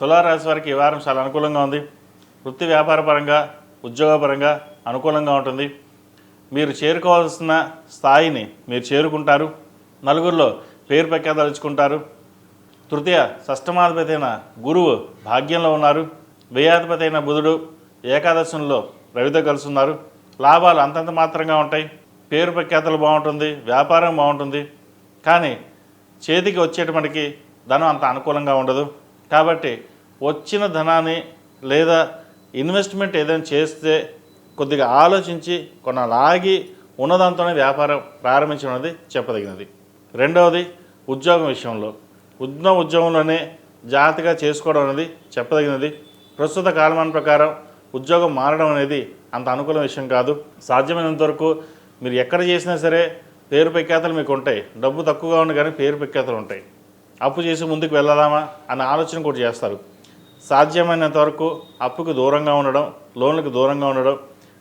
తులారాశి వారికి ఈ వారం చాలా అనుకూలంగా ఉంది. వృత్తి వ్యాపారపరంగా ఉద్యోగపరంగా అనుకూలంగా ఉంటుంది. మీరు చేరుకోవాల్సిన స్థాయిని మీరు చేరుకుంటారు. నలుగురిలో పేరు ప్రఖ్యాతలుచుకుంటారు తృతీయ షష్టమాధిపతి అయిన గురువు భాగ్యంలో ఉన్నారు. వ్యయాధిపతి అయిన బుధుడు ఏకాదశంలో రవితో కలుసున్నారు. లాభాలు అంతంత మాత్రంగా ఉంటాయి. పేరు ప్రఖ్యాతలు బాగుంటుంది. వ్యాపారం బాగుంటుంది. కానీ చేతికి వచ్చేటప్పటికి ధనం అంత అనుకూలంగా ఉండదు. కాబట్టి వచ్చిన ధనాన్ని లేదా ఇన్వెస్ట్మెంట్ ఏదైనా చేస్తే కొద్దిగా ఆలోచించి కొనలాగి ఉన్నదాంతోనే వ్యాపారం ప్రారంభించడం అనేది చెప్పదగినది. రెండవది ఉద్యోగం విషయంలో. ఉన్న ఉద్యోగంలోనే జాగ్రత్తగా చేసుకోవడం అనేది చెప్పదగినది. ప్రస్తుత కాలమాన ప్రకారం ఉద్యోగం మారడం అనేది అంత అనుకూల విషయం కాదు. సాధ్యమైనంత వరకు మీరు ఎక్కడ చేసినా సరే పేరు ప్రఖ్యాతలు మీకు ఉంటాయి. డబ్బు తక్కువగా ఉండి కానీ పేరు ప్రఖ్యాతలు ఉంటాయి. అప్పు చేసి ముందుకు వెళ్ళదామా అనే ఆలోచన కూడా చేస్తారు. సాధ్యమైనంత వరకు అప్పుకు దూరంగా ఉండడం లోన్లకు దూరంగా ఉండడం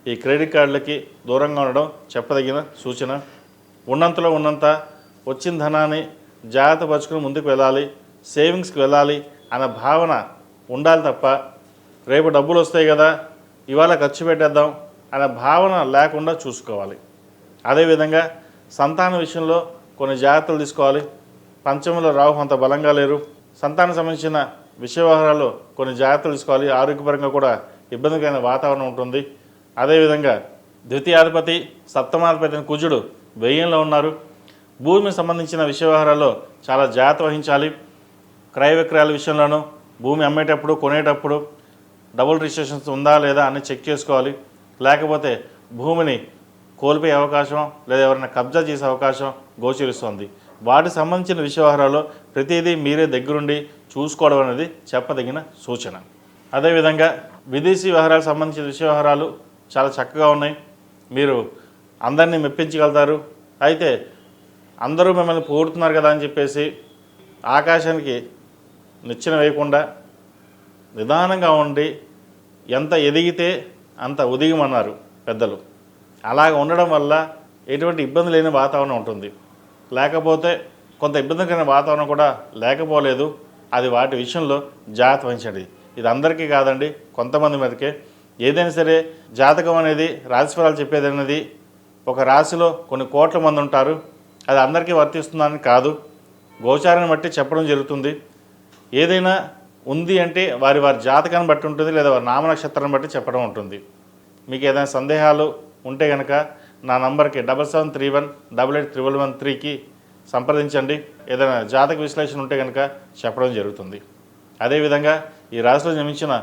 ఈ క్రెడిట్ కార్డులకి దూరంగా ఉండడం చెప్పదగిన సూచన. ఉన్నంతలో ఉన్నంత వచ్చిన ధనాన్ని జాగ్రత్త పరుచుకుని ముందుకు వెళ్ళాలి సేవింగ్స్కి వెళ్ళాలి అన్న భావన ఉండాలి తప్ప రేపు డబ్బులు వస్తాయి కదా ఇవాళ ఖర్చు పెట్టేద్దాం అనే భావన లేకుండా చూసుకోవాలి. అదేవిధంగా సంతాన విషయంలో కొన్ని జాగ్రత్తలు తీసుకోవాలి. పంచమంలో రాహు అంత బలంగా లేరు. సంతానం సంబంధించిన విషయ వ్యవహారాల్లో కొన్ని జాగ్రత్తలు తీసుకోవాలి. ఆరోగ్యపరంగా కూడా ఇబ్బందికరమైన వాతావరణం ఉంటుంది. అదేవిధంగా ద్వితీయాధిపతి సప్తమాధిపతి కుజుడు వ్యయంలో ఉన్నారు. భూమికి సంబంధించిన విషయ వ్యవహారాల్లో చాలా జాగ్రత్త వహించాలి. క్రయ విక్రయాల విషయంలోనూ భూమి అమ్మేటప్పుడు కొనేటప్పుడు డబుల్ రిజిస్ట్రేషన్స్ ఉందా లేదా అని చెక్ చేసుకోవాలి. లేకపోతే భూమిని కోల్పోయే అవకాశం లేదా ఎవరైనా కబ్జా చేసే అవకాశం గోచరిస్తోంది. వాటికి సంబంధించిన విషయ ప్రతిదీ మీరే దగ్గరుండి చూసుకోవడం అనేది చెప్పదగిన సూచన. అదేవిధంగా విదేశీ వ్యవహారాలకు సంబంధించిన విషయవహారాలు చాలా చక్కగా ఉన్నాయి. మీరు అందరినీ మెప్పించగలుగుతారు. అయితే అందరూ మిమ్మల్ని పొగుడుతున్నారు కదా అని చెప్పేసి ఆకాశానికి నిచ్చెన వేయకుండా నిదానంగా ఉండి ఎంత ఎదిగితే అంత ఉదిగమన్నారు పెద్దలు. అలాగ ఉండడం వల్ల ఎటువంటి ఇబ్బంది లేని వాతావరణం ఉంటుంది. లేకపోతే కొంత ఇబ్బందికరమైన వాతావరణం కూడా లేకపోలేదు. అది వాటి విషయంలో జాగ్రత్త వహించండి. ఇది అందరికీ కాదండి కొంతమంది మీదకే. ఏదైనా సరే జాతకం అనేది రాశిఫలాలు చెప్పేది అనేది ఒక రాశిలో కొన్ని కోట్ల మంది ఉంటారు. అది అందరికీ వర్తిస్తుందని కాదు. గోచారాన్ని బట్టి చెప్పడం జరుగుతుంది. ఏదైనా ఉంది అంటే వారి వారి జాతకాన్ని బట్టి ఉంటుంది లేదా వారి నామ నక్షత్రాన్ని బట్టి చెప్పడం ఉంటుంది. మీకు ఏదైనా సందేహాలు ఉంటే కనుక నా నంబర్కి double seven three one double eight triple one త్రీకి సంప్రదించండి. ఏదైనా జాతక విశ్లేషణ ఉంటే కనుక చెప్పడం జరుగుతుంది. అదేవిధంగా ఈ రాశిలో జన్మించిన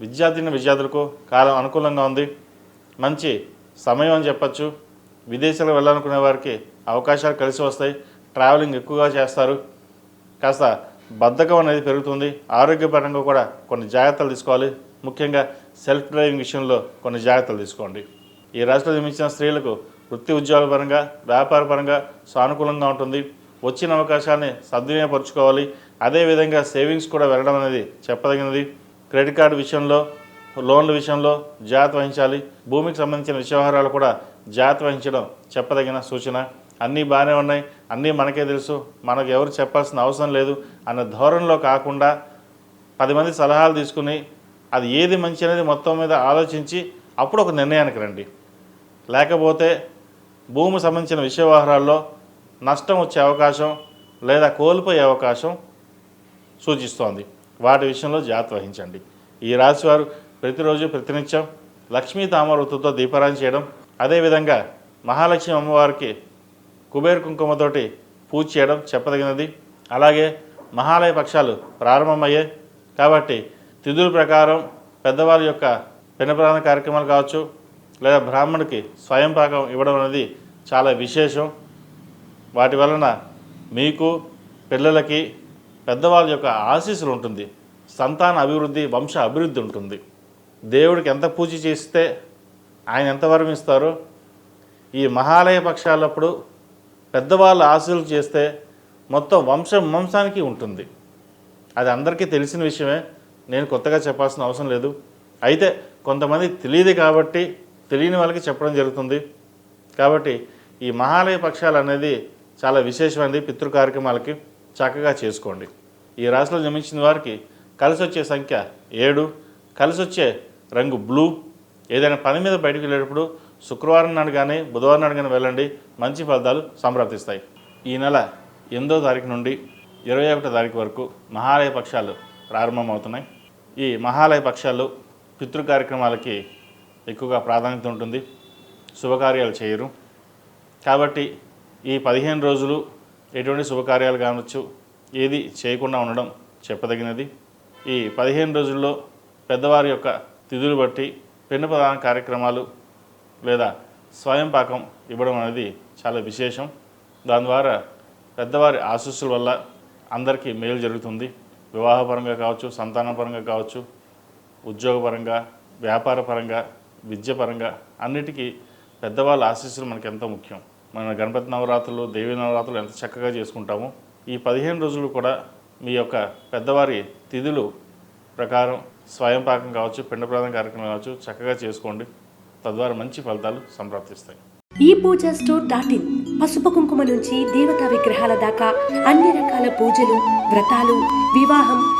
విద్యార్థిని విద్యార్థులకు కాలం అనుకూలంగా ఉంది. మంచి సమయం అని చెప్పచ్చు. విదేశాలకు వెళ్ళాలనుకునే వారికి అవకాశాలు కలిసి వస్తాయి. ట్రావెలింగ్ ఎక్కువగా చేస్తారు. కాస్త బద్ధకం అనేది పెరుగుతుంది. ఆరోగ్యపరంగా కూడా కొన్ని జాగ్రత్తలు తీసుకోవాలి. ముఖ్యంగా సెల్ఫ్ డ్రైవింగ్ విషయంలో కొన్ని జాగ్రత్తలు తీసుకోండి. ఈ రాష్ట్రంలో జన్మించిన స్త్రీలకు వృత్తి ఉద్యోగాల పరంగా వ్యాపార పరంగా సానుకూలంగా ఉంటుంది. వచ్చిన అవకాశాన్ని సద్వినియోగపరచుకోవాలి. అదేవిధంగా సేవింగ్స్ కూడా వెళ్ళడం అనేది చెప్పదగినది. క్రెడిట్ కార్డు విషయంలో లోన్ల విషయంలో జాగ్రత్త వహించాలి. భూమికి సంబంధించిన విషయవహారాలు కూడా జాగ్రత్త వహించడం చెప్పదగిన సూచన. అన్నీ బాగానే ఉన్నాయి. అన్నీ మనకే తెలుసు. మనకు ఎవరు చెప్పాల్సిన అవసరం లేదు అన్న ధోరణిలో కాకుండా పది మంది సలహాలు తీసుకుని అది ఏది మంచి అనేది మొత్తం మీద ఆలోచించి అప్పుడు ఒక నిర్ణయానికి రండి. లేకపోతే భూమి సంబంధించిన విషయ వ్యవహారాల్లో నష్టం వచ్చే అవకాశం లేదా కోల్పోయే అవకాశం సూచిస్తోంది. వాటి విషయంలో జాగ్రత్త వహించండి. ఈ రాశివారు ప్రతిరోజు ప్రతినిత్యం లక్ష్మీ తామరవృత్తుతో దీపారాయణ చేయడం అదేవిధంగా మహాలక్ష్మి అమ్మవారికి కుబేర కుంకుమతోటి పూజ చేయడం చెప్పదగినది. అలాగే మహాలయ పక్షాలు ప్రారంభమయ్యాయి. కాబట్టి తిథుల ప్రకారం పెద్దవారి యొక్క పెనప్రాణ కార్యక్రమాలు కావచ్చు లేదా బ్రాహ్మణుడికి స్వయం పాకం ఇవ్వడం అనేది చాలా విశేషం. వాటి వలన మీకు పిల్లలకి పెద్దవాళ్ళ యొక్క ఆశీస్సులు ఉంటుంది. సంతాన అభివృద్ధి వంశ అభివృద్ధి ఉంటుంది. దేవుడికి ఎంత పూజ చేస్తే ఆయన ఎంత వరం ఇస్తారో ఈ మహాలయ పక్షాలప్పుడు పెద్దవాళ్ళ ఆశీస్సులు చేస్తే మొత్తం వంశం వంశానికి ఉంటుంది. అది అందరికీ తెలిసిన విషయమే. నేను కొత్తగా చెప్పాల్సిన అవసరం లేదు. అయితే కొంతమంది తెలియదు కాబట్టి తెలియని వాళ్ళకి చెప్పడం జరుగుతుంది. కాబట్టి ఈ మహాలయ పక్షాలు అనేది చాలా విశేషమైనది పితృ కార్యక్రమాలకి చక్కగా చేసుకోండి. ఈ రాశిలో జన్మించిన వారికి కలిసి వచ్చే సంఖ్య ఏడు కలిసి వచ్చే రంగు బ్లూ. ఏదైనా పని మీద బయటకు వెళ్ళేటప్పుడు శుక్రవారం నాడు కానీ బుధవారం నాడు కానీ వెళ్ళండి. మంచి ఫలితాలు సంప్రాప్తిస్తాయి. ఈ నెల ఎనిమిదో తారీఖు నుండి ఇరవై ఒకటో తారీఖు వరకు మహాలయ పక్షాలు ప్రారంభమవుతున్నాయి. ఈ మహాలయ పక్షాలు పితృ కార్యక్రమాలకి ఎక్కువగా ప్రాధాన్యత ఉంటుంది. శుభకార్యాలు చేయరు. కాబట్టి ఈ పదిహేను రోజులు ఎటువంటి శుభకార్యాలు కావచ్చు ఏది చేయకుండా ఉండడం చెప్పదగినది. ఈ పదిహేను రోజుల్లో పెద్దవారి యొక్క తిథులు బట్టి పెన్ను ప్రధాన కార్యక్రమాలు లేదా స్వయం పాకం ఇవ్వడం అనేది చాలా విశేషం. దాని ద్వారా పెద్దవారి ఆశీస్సుల వల్ల అందరికీ మేలు జరుగుతుంది. వివాహపరంగా కావచ్చు సంతానపరంగా కావచ్చు ఉద్యోగపరంగా వ్యాపారపరంగా విద్యపరంగా అన్నిటికీ పెద్దవాళ్ళ ఆశీస్సులు మనకి ఎంతో ముఖ్యం. మన గణపతి నవరాత్రులు దేవి నవరాత్రులు ఎంత చక్కగా చేసుకుంటామో ఈ పదిహేను రోజులు కూడా మీ యొక్క పెద్దవారి తిథులు ప్రకారం స్వయం పాకం కావచ్చు పిండప్రదాన కార్యక్రమం కావచ్చు చక్కగా చేసుకోండి. తద్వారా మంచి ఫలితాలు సంప్రాప్తిస్తాయి. ఈ పూజ స్టోర్ డాట్ ఇన్. పసుపు కుంకుమ నుంచి దేవతా విగ్రహాల దాకా అన్ని రకాల పూజలు వ్రతాలు వివాహం